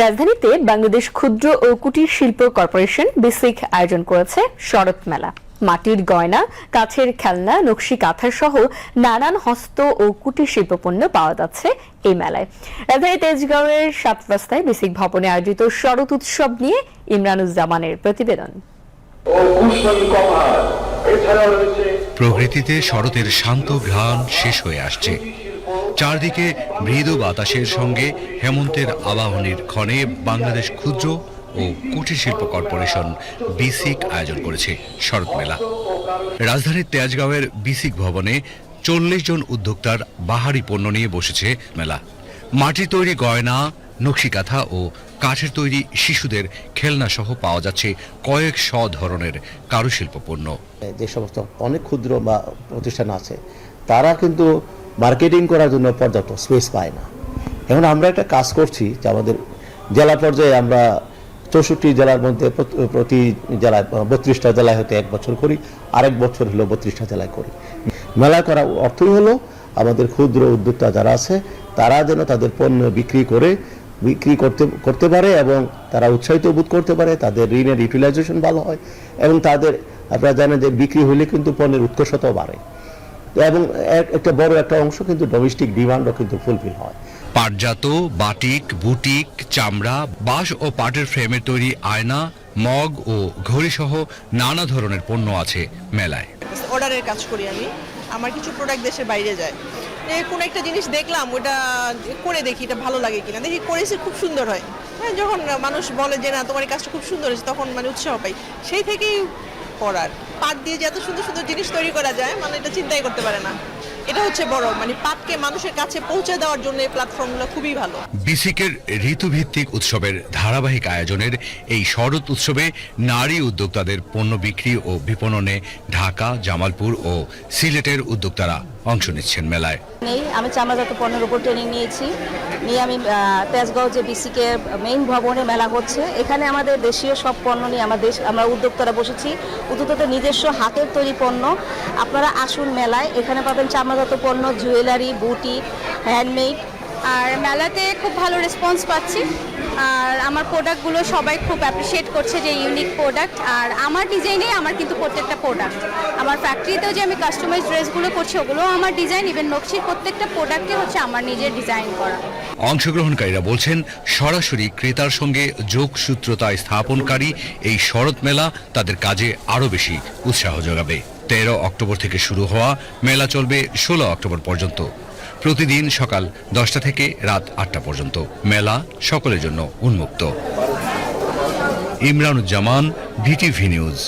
রাজধানীতে বাংলাদেশ ক্ষুদ্র ও কুটির শিল্প কর্পোরেশন বিসিক আয়োজন করেছে শরৎ মেলা। মাটির গয়না কাছের খেলনা, নকশি কাঁথার সহ নানান হস্ত ও কুটির শিল্প পণ্য পাওয়া যাচ্ছে এই মেলায়। রাজধানী তেজগাঁওয়ের সাত রাস্তায় বিসিক ভবনে আয়োজিত শরৎ উৎসব নিয়ে ইমরানুজ্জামানের প্রতিবেদন। প্রকৃতিতে শরতের শান্ত ঘ্রাণ শেষ হয়ে আসছে। চারদিকে মৃদু বাতাসের সঙ্গে হেমন্তের আবাহনীর ক্ষণে বাংলাদেশ ক্ষুদ্র ও কুটির শিল্প কর্পোরেশন বিসিক আয়োজন করেছে শরৎ মেলা। রাজধানীর তেজগাঁওয়ের বিসিক ভবনে চল্লিশ জন উদ্যোক্তার বাহারি পণ্য নিয়ে বসেছে মেলা। মাটির তৈরি গয়না, নকশিকাঁথা ও কাঠের তৈরি শিশুদের খেলনা সহ পাওয়া যাচ্ছে কয়েক শ ধরনের কারুশিল্প পণ্য। যে সমস্ত অনেক ক্ষুদ্র বা প্রতিষ্ঠান আছে, তারা কিন্তু মার্কেটিং করার জন্য পর্যাপ্ত স্পেস পায় না। এখন আমরা একটা কাজ করছি যে আমাদের জেলা পর্যায়ে আমরা চৌষট্টি জেলার মধ্যে প্রতি জেলায় বত্রিশটা জেলায় হতে এক বছর করি, আরেক বছর হলো বত্রিশটা জেলায় করি। মেলা করা অর্থই হলো আমাদের ক্ষুদ্র উদ্যোক্তা যারা আছে, তারা যেন তাদের পণ্য বিক্রি করে, বিক্রি করতে করতে পারে এবং তারা উৎসাহিত বোধ করতে পারে, তাদের ঋণের ইউটিলাইজেশন ভালো হয় এবং তাদের, আপনারা জানেন যে বিক্রি হলে কিন্তু পণ্যের উৎকর্ষতাও বাড়ে। এবং এক- একটা বড় একটা অংশ কিন্তু ডোমেস্টিক ডিমান্ডও কিন্তু ফুলফিল হয়। পাটজাত বাটিক বুটিক চামড়া বাঁশ ও পাটের ফ্রেমের তৈরি আয়না মগ ও ঘড়ি সহ নানা ধরনের পণ্য আছে মেলায়। অর্ডারের কাজ করি আমি। আমার কিছু প্রোডাক্ট দেশের বাইরে যায়। কোনো একটা জিনিস দেখলাম ওটা করে দেখি এটা ভালো লাগে কিনা। দেখি করেছি খুব সুন্দর হয়। হ্যাঁ যখন মানুষ বলে যে না তোমার এই কাজটা খুব সুন্দর হয়েছে তখন মানে উৎসাহ পাই। সেই থেকেই করার। পাট দিয়ে যে এত সুন্দর সুন্দর জিনিস তৈরি করা যায় মানে এটা চিন্তাই করতে পারে না। এটা হচ্ছে বড় মানে পাটকে মানুষের কাছে পৌঁছে দেওয়ার জন্য এই প্ল্যাটফর্মগুলো খুবই ভালো। বিসিকের ঋতুভিত্তিক উৎসবের ধারাবাহিক আয়োজনের এই শরৎ উৎসবে নারী উদ্যোক্তাদের পণ্য বিক্রি ও বিপণনে ঢাকা জামালপুর ও সিলেটের উদ্যোক্তারা অংশ নিচ্ছেন মেলায়। নেই আমি চামড়াজাত পণ্যের উপর ট্রেনিং নিয়েছি। নিয়ে আমি আহ, তেজগাঁও যে বিসিকে মেইন ভবনে মেলা হচ্ছে এখানে আমাদের দেশীয় সব পণ্য নিয়ে আমার দেশ আমরা উদ্যোক্তারা বসেছি। উদ্যোক্তাদের নিজস্ব হাতের তৈরি পণ্য। আপনারা আসুন মেলায়। এখানে পাবেন চামড়াজাত পণ্য, জুয়েলারি, বুটি হ্যান্ডমেড আর মেলাতে খুব ভালো রেসপন্স পাচ্ছি। আর আমার প্রোডাক্টগুলো সবাই খুব অ্যাপ্রিসিয়েট করছে যে ইউনিক প্রোডাক্ট আর আমার ডিজাইনেই আমার কিন্তু প্রত্যেকটা প্রোডাক্ট আমার ফ্যাক্টরিতেও যে আমি কাস্টমাইজ ড্রেসগুলো করছি, ওগুলোও আমার ডিজাইন ইভেন নকশির প্রত্যেকটা প্রোডাক্টে হচ্ছে আমার নিজের ডিজাইন করা। অংশগ্রহণকারীরা বলছেন, সরাসরি ক্রেতার সঙ্গে যোগসূত্রতা স্থাপনকারী এই শরৎ মেলা তাদের কাজে আরও বেশি উৎসাহ যোগাবে। তেরো অক্টোবর থেকে শুরু হওয়া মেলা চলবে ষোলো অক্টোবর পর্যন্ত। প্রতিদিন সকাল দশটা থেকে রাত আটটা পর্যন্ত। মেলা সকলের জন্য উন্মুক্ত। Imranuzzaman, VTV news.